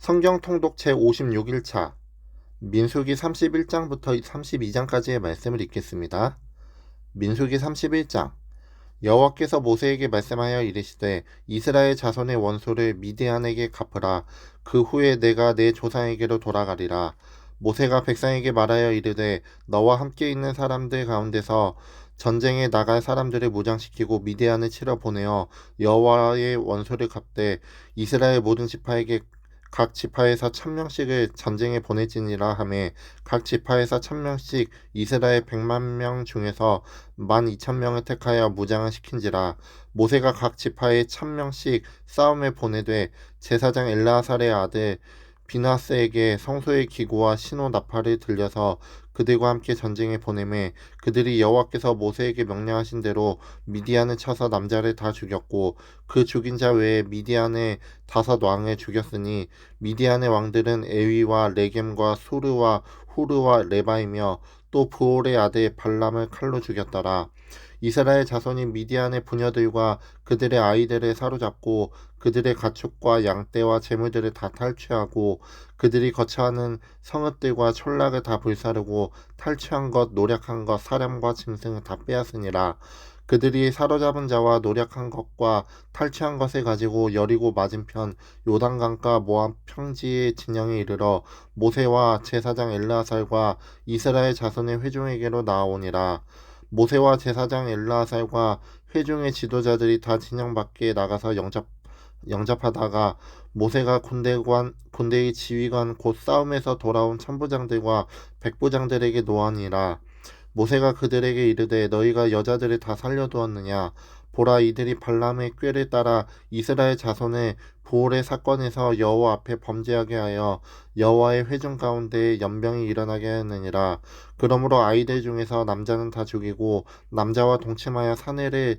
성경 통독 제 56일차 민수기 31장부터 32장까지의 말씀을 읽겠습니다. 민수기 31장 여호와께서 모세에게 말씀하여 이르시되 이스라엘 자손의 원소를 미디안에게 갚으라 그 후에 내가 내 조상에게로 돌아가리라 모세가 백성에게 말하여 이르되 너와 함께 있는 사람들 가운데서 전쟁에 나갈 사람들을 무장시키고 미디안을 치러 보내어 여호와의 원소를 갚되 이스라엘 모든 지파에게 각 지파에서 천명씩을 전쟁에 보내지니라 하매 각 지파에서 천명씩 이스라엘 백만 명 중에서 만 이천 명을 택하여 무장을 시킨지라. 모세가 각 지파에 천명씩 싸움에 보내되 제사장 엘라살의 아들 비나스에게 성소의 기구와 신호 나팔을 들려서 그들과 함께 전쟁에 보내매 그들이 여호와께서 모세에게 명령하신 대로 미디안을 쳐서 남자를 다 죽였고 그 죽인 자 외에 미디안의 다섯 왕을 죽였으니 미디안의 왕들은 에위와 레겜과 소르와 후르와 레바이며 또 부올의 아들 발람을 칼로 죽였더라. 이스라엘 자손이 미디안의 부녀들과 그들의 아이들을 사로잡고 그들의 가축과 양떼와 재물들을 다 탈취하고 그들이 거처하는 성읍들과 촌락을 다 불사르고 탈취한 것, 노력한 것, 사람과 짐승을 다 빼앗으니라. 그들이 사로잡은 자와 노력한 것과 탈취한 것을 가지고 여리고 맞은편 요단강가 모압 평지의 진영에 이르러 모세와 제사장 엘라살과 이스라엘 자손의 회중에게로 나아오니라. 모세와 제사장 엘라살과 회중의 지도자들이 다 진영 밖에 나가서 영접 영접하다가 모세가 군대관 군대의 지휘관 곧 싸움에서 돌아온 천부장들과 백부장들에게 노하니라 모세가 그들에게 이르되 너희가 여자들을 다 살려두었느냐? 보라 이들이 발람의 꾀를 따라 이스라엘 자손의 부올의 사건에서 여호와 앞에 범죄하게 하여 여호와의 회중 가운데 연병이 일어나게 하느니라. 그러므로 아이들 중에서 남자는 다 죽이고 남자와 동침하여 사내를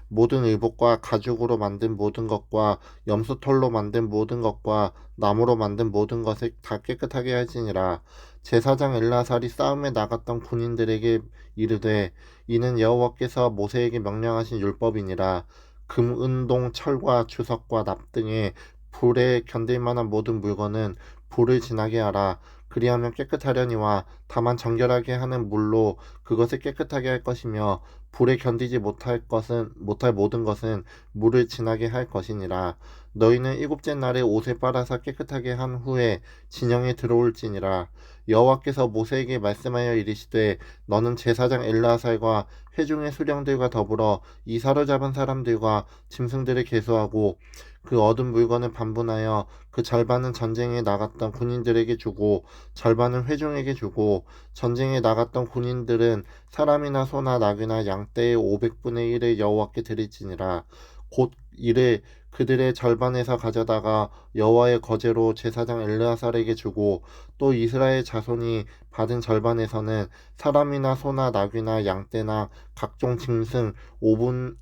모든 의복과 가죽으로 만든 모든 것과 염소털로 만든 모든 것과 나무로 만든 모든 것을 다 깨끗하게 할지니라. 제사장 엘라살이 싸움에 나갔던 군인들에게 이르되 이는 여호와께서 모세에게 명령하신 율법이니라. 금, 은 동, 철과 주석과 납 등의 불에 견딜 만한 모든 물건은 불을 지나게 하라. 그리하면 깨끗하려니와 다만 정결하게 하는 물로 그것을 깨끗하게 할 것이며 불에 견디지 못할 것은 못할 모든 것은 물을 지나게 할 것이니라. 너희는 일곱째 날에 옷을 빨아서 깨끗하게 한 후에 진영에 들어올지니라. 여호와께서 모세에게 말씀하여 이르시되 너는 제사장 엘라살과 회중의 수령들과 더불어 이 사로잡은 사람들과 짐승들을 계수하고 그 얻은 물건을 반분하여 그 절반은 전쟁에 나갔던 군인들에게 주고 절반은 회중에게 주고 전쟁에 나갔던 군인들은 사람이나 소나 낙이나 양떼의 오백 분의 일을 여호와께 드릴지니라. 곧 이를 그들의 절반에서 가져다가 여호와의 거제로 제사장 엘르아살에게 주고 또 이스라엘 자손이 받은 절반에서는 사람이나 소나 나귀나 양떼나 각종 짐승 5분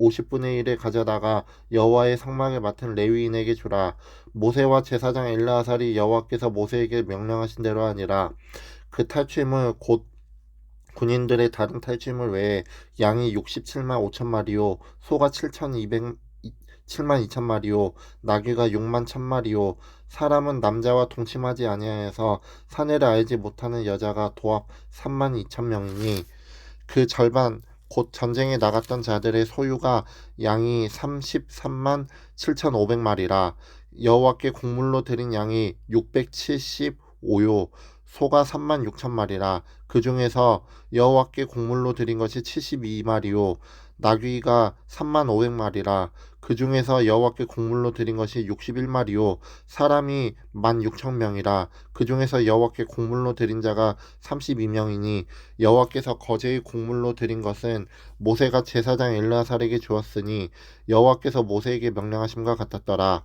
50분의 1을 가져다가 여호와의 성막에 맡은 레위인에게 주라. 모세와 제사장 엘르아살이 여호와께서 모세에게 명령하신 대로 하니라. 그 탈취물 곧 군인들의 다른 탈취물 외에 양이 67만 5천 마리요, 소가 7,200 7만 2천 마리요 나귀가 6만 1천 마리요 사람은 남자와 동침하지 아니하여서 사내를 알지 못하는 여자가 도합 3만 2천 명이니 그 절반 곧 전쟁에 나갔던 자들의 소유가 양이 33만 7천5백마리라. 여호와께 곡물로 드린 양이 675요. 소가 3만 6천 마리라. 그 중에서 여호와께 곡물로 드린 것이 72마리요 나귀가 3만 5백마리라 그 중에서 여호와께 곡물로 드린 것이 61마리요 사람이 1만 6천 명이라 그 중에서 여호와께 곡물로 드린 자가 32명이니 여호와께서 거제의 곡물로 드린 것은 모세가 제사장 엘르아살에게 주었으니 여호와께서 모세에게 명령하심과 같았더라.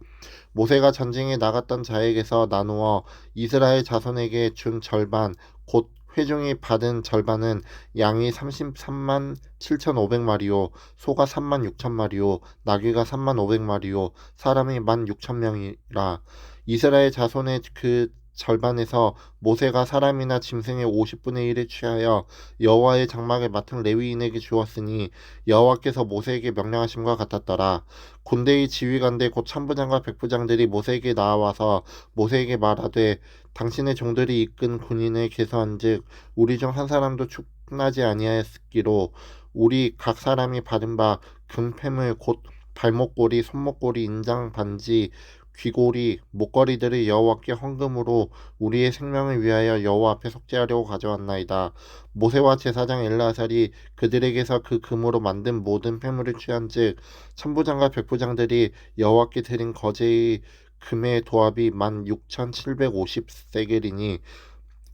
모세가 전쟁에 나갔던 자에게서 나누어 이스라엘 자손에게 준 절반 곧 회중이 받은 절반은 양이 33만 7,500마리요, 소가 3만 6천마리요, 나귀가 3만 500마리요, 사람이 1만 6천명이라. 이스라엘 자손의 그 절반에서 모세가 사람이나 짐승의 50분의 1을 취하여 여호와의 장막을 맡은 레위인에게 주었으니 여호와께서 모세에게 명령하심과 같았더라. 군대의 지휘관들 곧 천부장과 백부장들이 모세에게 나와서 모세에게 말하되 당신의 종들이 이끈 군인을 계수한즉 우리 중 한 사람도 축나지 아니하였기로 우리 각 사람이 받은 바 금패물 곧 발목고리, 손목고리, 인장 반지, 귀고리, 목걸이들을 여호와께 헌금으로 우리의 생명을 위하여 여호와 앞에 속죄하려고 가져왔나이다. 모세와 제사장 엘라살이 그들에게서 그 금으로 만든 모든 폐물을 취한즉 천부장과 백부장들이 여호와께 드린 거제의 금의 도합이 만 육천칠백 오십 세겔이니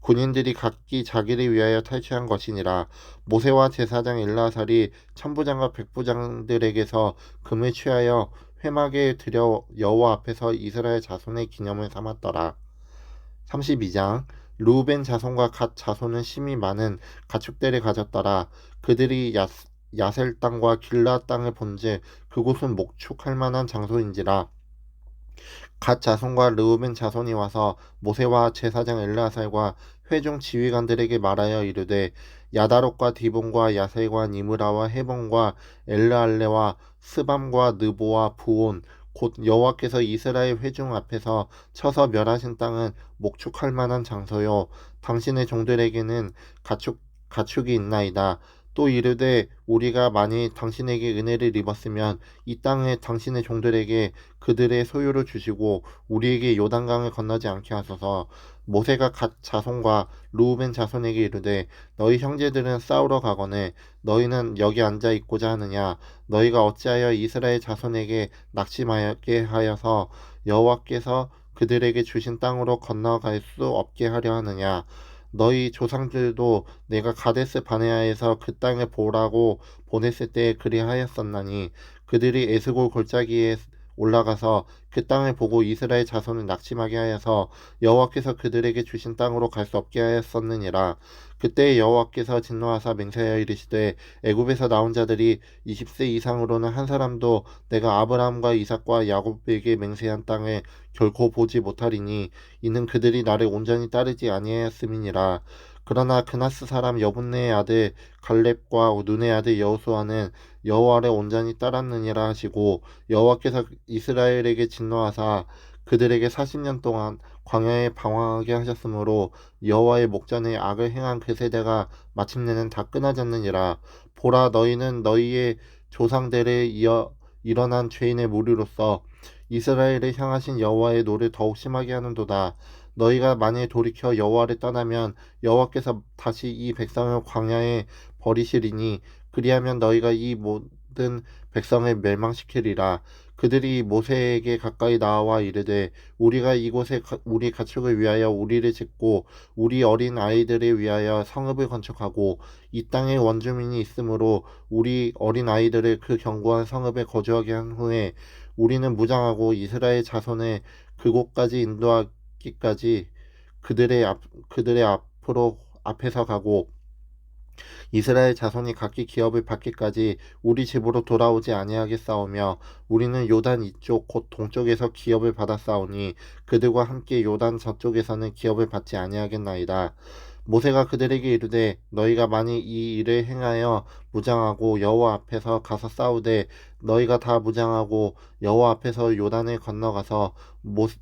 군인들이 각기 자기를 위하여 탈취한 것이니라 모세와 제사장 엘라살이 천부장과 백부장들에게서 금을 취하여 회막에 들여 여호와 앞에서 이스라엘 자손의 기념을 삼았더라. 32장 루벤 자손과 갓 자손은 심이 많은 가축들을 가졌더라. 그들이 야, 야셀 땅과 길라 땅을 본즉 그곳은 목축할 만한 장소인지라 갓 자손과 르우벤 자손이 와서 모세와 제사장 엘라살과 회중 지휘관들에게 말하여 이르되 야다롯과 디본과 야셀과 니므라와 헤본과 엘르알레와 스밤과 느보와 부온 곧 여호와께서 이스라엘 회중 앞에서 쳐서 멸하신 땅은 목축할 만한 장소요. 당신의 종들에게는 가축 가축이 있나이다 또 이르되 우리가 만일 당신에게 은혜를 입었으면 이 땅에 당신의 종들에게 그들의 소유를 주시고 우리에게 요단강을 건너지 않게 하소서. 모세가 갓 자손과 루우벤 자손에게 이르되 너희 형제들은 싸우러 가거늘 너희는 여기 앉아 있고자 하느냐? 너희가 어찌하여 이스라엘 자손에게 낙심하게 하여서 여호와께서 그들에게 주신 땅으로 건너갈 수 없게 하려 하느냐 너희 조상들도 내가 가데스 바네아에서 그 땅을 보라고 보냈을 때 그리하였었나니 그들이 에스골 골짜기에 올라가서 그 땅을 보고 이스라엘 자손을 낙심하게 하여서 여호와께서 그들에게 주신 땅으로 갈 수 없게 하였었느니라. 그때 여호와께서 진노하사 맹세하여 이르시되 애굽에서 나온 자들이 20세 이상으로는 한 사람도 내가 아브라함과 이삭과 야곱에게 맹세한 땅을 결코 보지 못하리니 이는 그들이 나를 온전히 따르지 아니하였음이니라 그러나 그나스 사람 여분네의 아들 갈렙과 눈의 아들 여호수아는 여호와를 온전히 따랐느니라 하시고 여호와께서 이스라엘에게 진노하사 그들에게 40년 동안 광야에 방황하게 하셨으므로 여호와의 목전에 악을 행한 그 세대가 마침내는 다 끊어졌느니라. 보라 너희는 너희의 조상들에 이어 일어난 죄인의 무리로서 이스라엘을 향하신 여호와의 노를 더욱 심하게 하는도다 너희가 만일 돌이켜 여호와를 떠나면 여호와께서 다시 이 백성을 광야에 버리시리니 그리하면 너희가 이 모든 백성을 멸망시키리라. 그들이 모세에게 가까이 나와 이르되 우리가 이곳에 우리 가축을 위하여 우리를 짓고 우리 어린 아이들을 위하여 성읍을 건축하고 이 땅에 원주민이 있으므로 우리 어린 아이들을 그 견고한 성읍에 거주하게 한 후에 우리는 무장하고 이스라엘 자손을 그곳까지 인도하 기까지 그들의 앞 그들의 앞으로 앞에서 가고 이스라엘 자손이 각기 기업을 받기까지 우리 집으로 돌아오지 아니하겠사오며 우리는 요단 이쪽 곧 동쪽에서 기업을 받았사오니 그들과 함께 요단 저쪽에서는 기업을 받지 아니하겠나이다. 모세가 그들에게 이르되 너희가 만일 이 일을 행하여 무장하고 여호와 앞에서 가서 싸우되 너희가 다 무장하고 여호와 앞에서 요단을 건너가서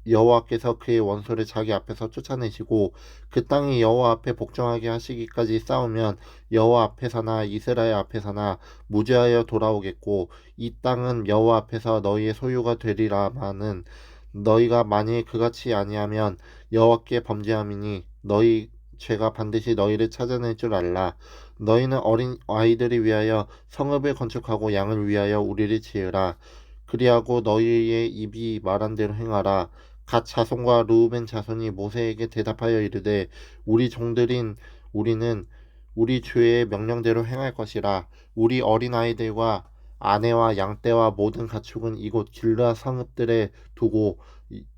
여호와께서 그의 원수를 자기 앞에서 쫓아내시고 그 땅이 여호와 앞에 복종하게 하시기까지 싸우면 여호와 앞에서나 이스라엘 앞에서나 무죄하여 돌아오겠고 이 땅은 여호와 앞에서 너희의 소유가 되리라마는 너희가 만일 그같이 아니하면 여호와께 범죄함이니 너희 죄가 반드시 너희를 찾아낼 줄 알라. 너희는 어린 아이들을 위하여 성읍을 건축하고 양을 위하여 우리를 지으라. 그리하고 너희의 입이 말한 대로 행하라. 갓 자손과 루우벤 자손이 모세에게 대답하여 이르되 우리 종들인 우리는 우리 주의 명령대로 행할 것이라. 우리 어린 아이들과 아내와 양떼와 모든 가축은 이곳 길라 성읍들에 두고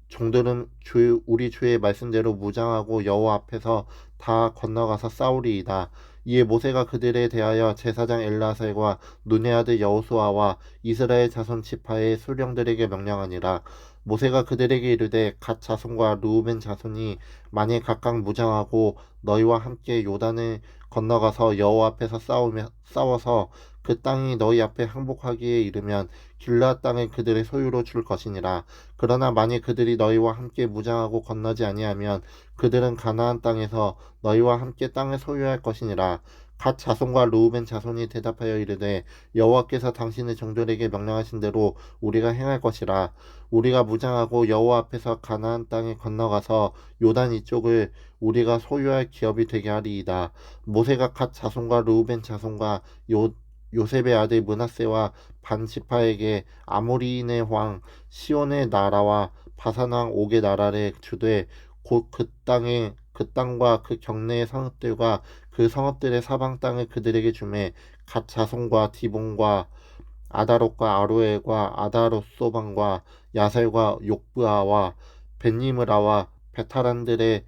종들은 주 우리 주의 말씀대로 무장하고 여호와 앞에서 다 건너가서 싸우리이다. 이에 모세가 그들에 대하여 제사장 엘라셀과 아들 여호수아와 이스라엘 자손 지파의 수령들에게 명령하니라. 모세가 그들에게 이르되 갓 자손과 루우벤 자손이 만일 각각 무장하고 너희와 함께 요단을 건너가서 여호와 앞에서 싸우며 싸워서 그 땅이 너희 앞에 항복하기에 이르면 길라 땅을 그들의 소유로 줄 것이니라. 그러나 만일 그들이 너희와 함께 무장하고 건너지 아니하면 그들은 가나안 땅에서 너희와 함께 땅을 소유할 것이니라. 갓 자손과 루우벤 자손이 대답하여 이르되 여호와께서 당신의 종들에게 명령하신 대로 우리가 행할 것이라. 우리가 무장하고 여호와 앞에서 가나안 땅에 건너가서 요단 이쪽을 우리가 소유할 기업이 되게 하리이다. 모세가 갓 자손과 루우벤 자손과 요 요셉의 아들 문하세와 반 지파에게 아모리인의 왕 시온의 나라와 바산 왕 옥의 나라를 주되 곧 그 땅에 그 땅과 그 경내의 성읍들과 그 성읍들의 사방 땅을 그들에게 주매 갓 자손과 디본과 아다롯과 아로엘과 아다롯 소방과 야셀과 욕브아와 벤니므라와 베타란들의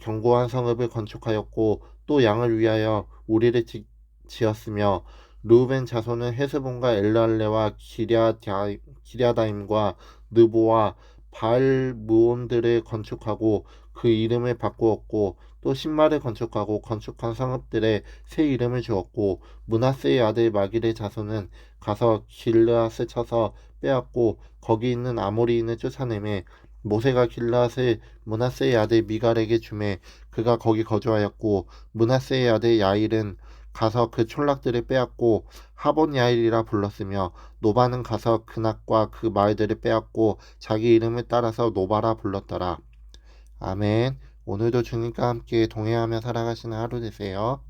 견고한 성읍을 건축하였고 또 양을 위하여 우리를 지, 지었으며 루벤 자손은 헤스본과 엘랄레와 기랴다, 기랴다임과 느보와 바알무온들을 건축하고 그 이름을 바꾸었고 또 신마를 건축하고 건축한 성읍들의 새 이름을 주었고 문하세의 아들 마길의 자손은 가서 길르앗을 쳐서 빼앗고 거기 있는 아모리인을 쫓아내매 모세가 길르앗을 문하세의 아들 미갈에게 주매 그가 거기 거주하였고 문하세의 아들 야일은 가서 그 촌락들을 빼앗고 하본 야일이라 불렀으며 노바는 가서 그낙과 그 마을들을 빼앗고 자기 이름을 따라서 노바라 불렀더라. 아멘. 오늘도 주님과 함께 동행하며 살아가시는 하루 되세요.